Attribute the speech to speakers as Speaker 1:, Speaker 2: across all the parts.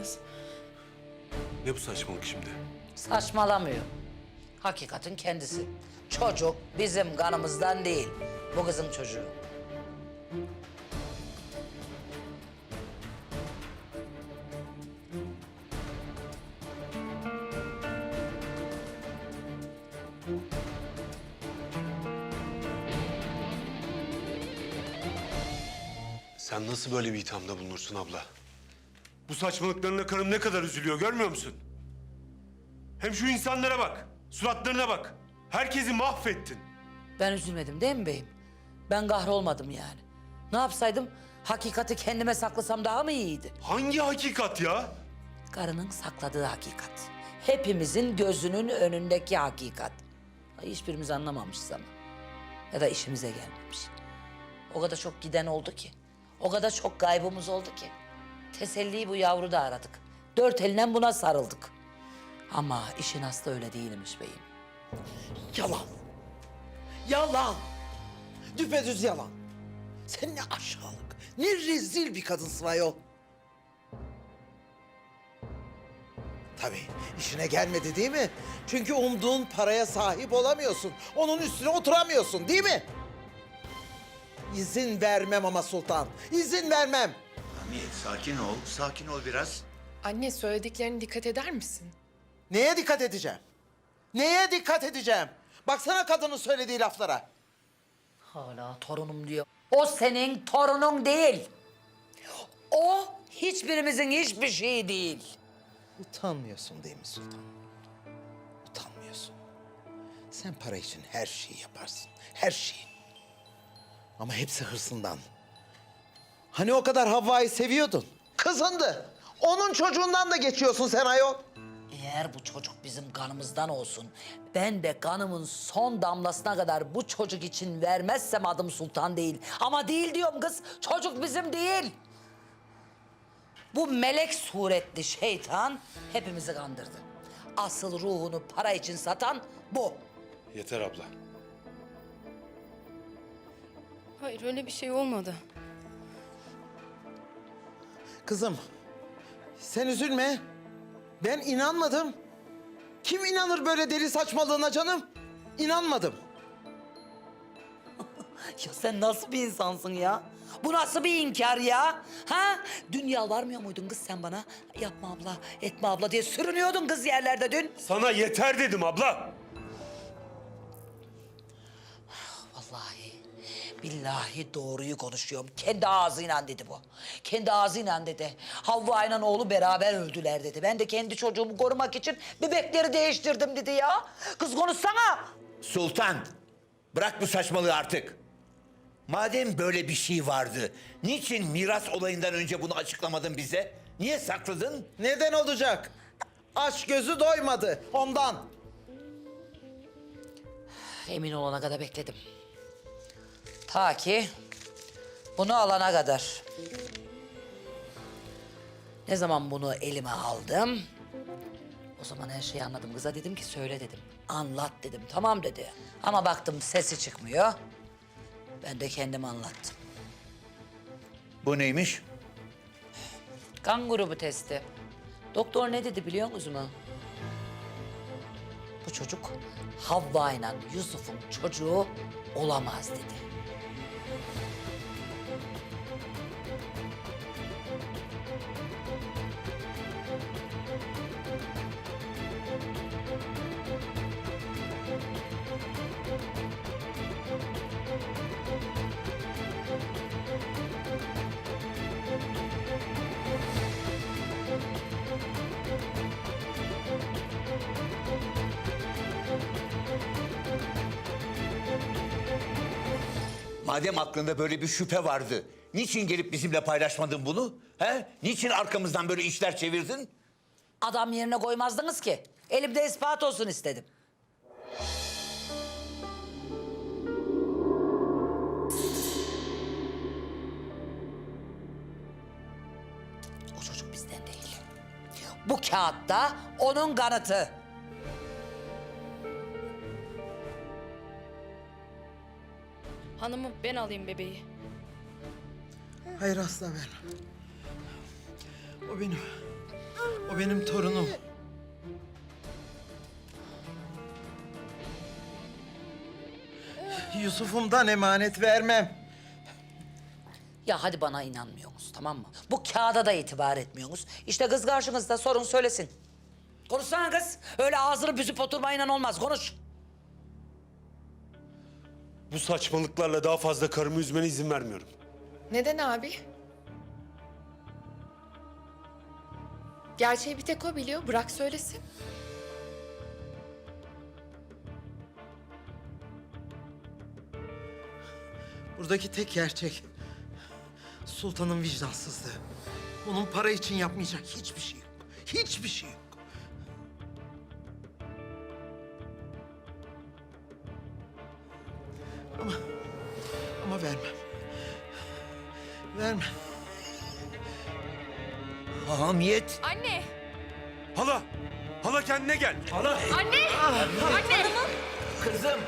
Speaker 1: olamaz.
Speaker 2: Ne bu saçmalık şimdi?
Speaker 3: Saçmalamıyor. Hakikatin kendisi. Çocuk bizim kanımızdan değil. Bu kızın çocuğu.
Speaker 2: Sen nasıl böyle bir ithamda bulunursun abla? Bu saçmalıklarına karım ne kadar üzülüyor görmüyor musun? Hem şu insanlara bak, suratlarına bak. Herkesi mahvettin.
Speaker 3: Ben üzülmedim değil mi beyim? Ben kahrolmadım yani. Ne yapsaydım? Hakikati kendime saklasam daha mı iyiydi?
Speaker 2: Hangi hakikat ya?
Speaker 3: Karının sakladığı hakikat. Hepimizin gözünün önündeki hakikat. Ay, Hiçbirimiz anlamamışız ama. Ya da işimize gelmemiş. O kadar çok giden oldu ki. O kadar çok kaybımız oldu ki. Teselliyi bu yavruda aradık. Dört elinden buna sarıldık. Ama işin aslı öyle değilmiş beyim.
Speaker 4: Yalan. Yalan. Düpedüz yalan. Sen ne aşağılık, ne rezil bir kadınsın ayol. Tabii işine gelmedi değil mi? Çünkü umduğun paraya sahip olamıyorsun. Onun üstüne oturamıyorsun değil mi? İzin vermem ama sultan. İzin vermem.
Speaker 5: Hamiyet sakin ol, sakin ol biraz.
Speaker 1: Anne söylediklerine dikkat eder misin?
Speaker 4: Neye dikkat edeceğim? Neye dikkat edeceğim? Baksana kadının söylediği laflara.
Speaker 3: Hala torunum diyor. O senin torunun değil. O hiçbirimizin hiçbir şeyi değil.
Speaker 4: Utanmıyorsun değil mi sultan? Utanmıyorsun. Sen para için her şeyi yaparsın. Her şeyi. Ama hepsi hırsından. Hani o kadar Havva'yı seviyordun. Kızındı. Onun çocuğundan da geçiyorsun sen ayol.
Speaker 3: Eğer bu çocuk bizim kanımızdan olsun, ben de kanımın son damlasına kadar bu çocuk için vermezsem adım Sultan değil. Ama değil diyorum kız, çocuk bizim değil. Bu melek suretli şeytan hepimizi kandırdı. Asıl ruhunu para için satan bu.
Speaker 2: Yeter abla.
Speaker 1: Hayır öyle bir şey olmadı.
Speaker 4: Kızım, sen üzülme. Ben inanmadım. Kim inanır böyle deli saçmalığına canım? İnanmadım.
Speaker 3: Ya sen nasıl bir insansın ya? Bu nasıl bir inkar ya? Ha? Dün yalvarmıyor muydun kız sen bana? Yapma abla, etme abla diye sürünüyordun kız yerlerde dün.
Speaker 2: Sana yeter dedim abla.
Speaker 3: Billahi doğruyu konuşuyorum. Kendi ağzıyla dedi bu. Kendi ağzıyla dedi. Havva ile oğlu beraber öldüler dedi. Ben de kendi çocuğumu korumak için bebekleri değiştirdim dedi ya. Kız konuşsana.
Speaker 5: Sultan, bırak bu saçmalığı artık. Madem böyle bir şey vardı, niçin miras olayından önce bunu açıklamadın bize? Niye sakladın?
Speaker 4: Neden olacak? Aç gözü doymadı ondan.
Speaker 3: Emin olana kadar bekledim. Ta ki bunu alana kadar. Ne zaman bunu elime aldım, o zaman her şeyi anladım. Kıza dedim ki söyle dedim. Anlat dedim. Tamam dedi. Ama baktım sesi çıkmıyor. Ben de kendim anlattım.
Speaker 5: Bu neymiş?
Speaker 3: Kan grubu testi. Doktor ne dedi biliyor musunuz mu? Bu çocuk Havva ile Yusuf'un çocuğu olamaz dedi.
Speaker 5: Madem aklında böyle bir şüphe vardı, niçin gelip bizimle paylaşmadın bunu? He? Niçin arkamızdan böyle işler çevirdin?
Speaker 3: Adam yerine koymazdınız ki. Elimde ispat olsun istedim. O çocuk bizden değil. Bu kağıtta onun kanıtı.
Speaker 1: Hanımım ben alayım bebeği.
Speaker 4: Hayır asla vermem. O benim. O benim torunum. Yusuf'umdan emanet vermem.
Speaker 3: Ya hadi bana inanmıyorsunuz tamam mı? Bu kağıda da itibar etmiyorsunuz. İşte kız karşınızda sorun söylesin. Konuşsana kız. Öyle ağzını büzüp oturmayla olmaz. Konuş.
Speaker 2: Bu saçmalıklarla daha fazla karımı üzmene izin vermiyorum.
Speaker 1: Neden abi? Gerçeği bir tek o biliyor. Bırak söylesin.
Speaker 4: Buradaki tek gerçek sultanın vicdansızlığı. Onun para için yapmayacak hiçbir şey yok. Hiçbir şey yok. Vermem.
Speaker 6: Hamiyet.
Speaker 1: Anne!
Speaker 2: Hala! Hala kendine gel. Hala!
Speaker 1: Anne! Anne!
Speaker 6: Kızım.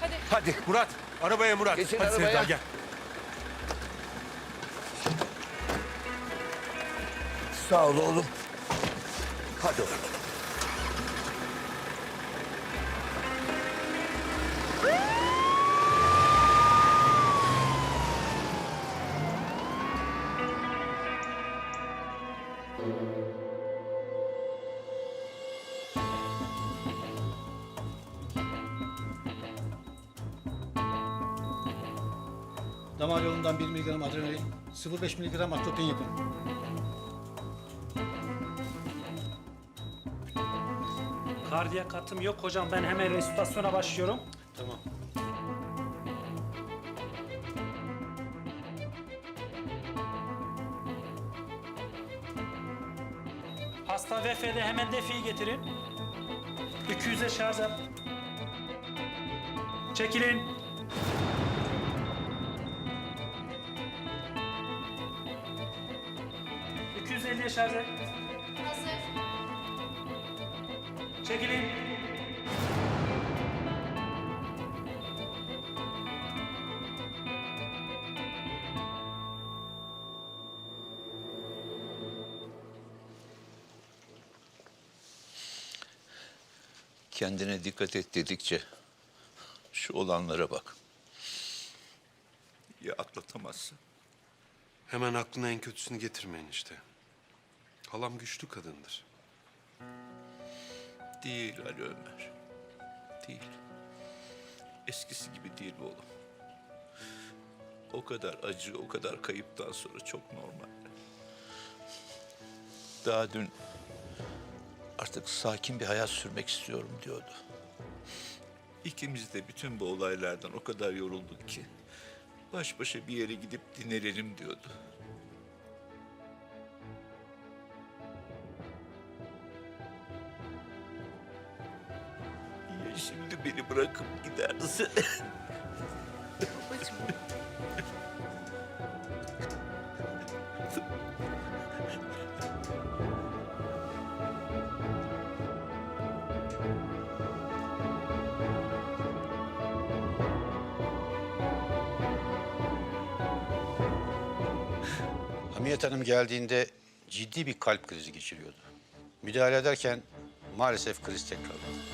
Speaker 1: Hadi.
Speaker 2: Hadi Murat, arabaya Murat.
Speaker 6: Geçin
Speaker 2: Hadi
Speaker 6: arabaya.
Speaker 2: Sevda gel.
Speaker 6: Sağ ol oğlum. Hadi oğlum.
Speaker 7: Damar yolundan 1 miligram adrenalin, 0,5 miligram atropin yapın.
Speaker 8: Kardiyak hattım yok hocam. Ben hemen resitasyona başlıyorum.
Speaker 2: Tamam.
Speaker 8: Hasta VF'de hemen defiyi getirin. 200'e şarj yap. Çekilin. ...250'ye şarj et. Çekilin.
Speaker 6: Kendine dikkat et dedikçe şu olanlara bak. Ya atlatamazsın?
Speaker 2: Hemen aklına en kötüsünü getirmeyin işte. Halam güçlü kadındır.
Speaker 6: Değil Ali Ömer. Değil. Eskisi gibi değil bu oğlum. O kadar acı, o kadar kayıptan sonra çok normal. Daha dün artık sakin bir hayat sürmek istiyorum diyordu. İkimiz de bütün bu olaylardan o kadar yorulduk ki baş başa bir yere gidip dinlenelim diyordu. Beni bırakıp giderse?
Speaker 9: Hamiyet Hanım geldiğinde ciddi bir kalp krizi geçiriyordu. Müdahale ederken maalesef kriz tekrarladı.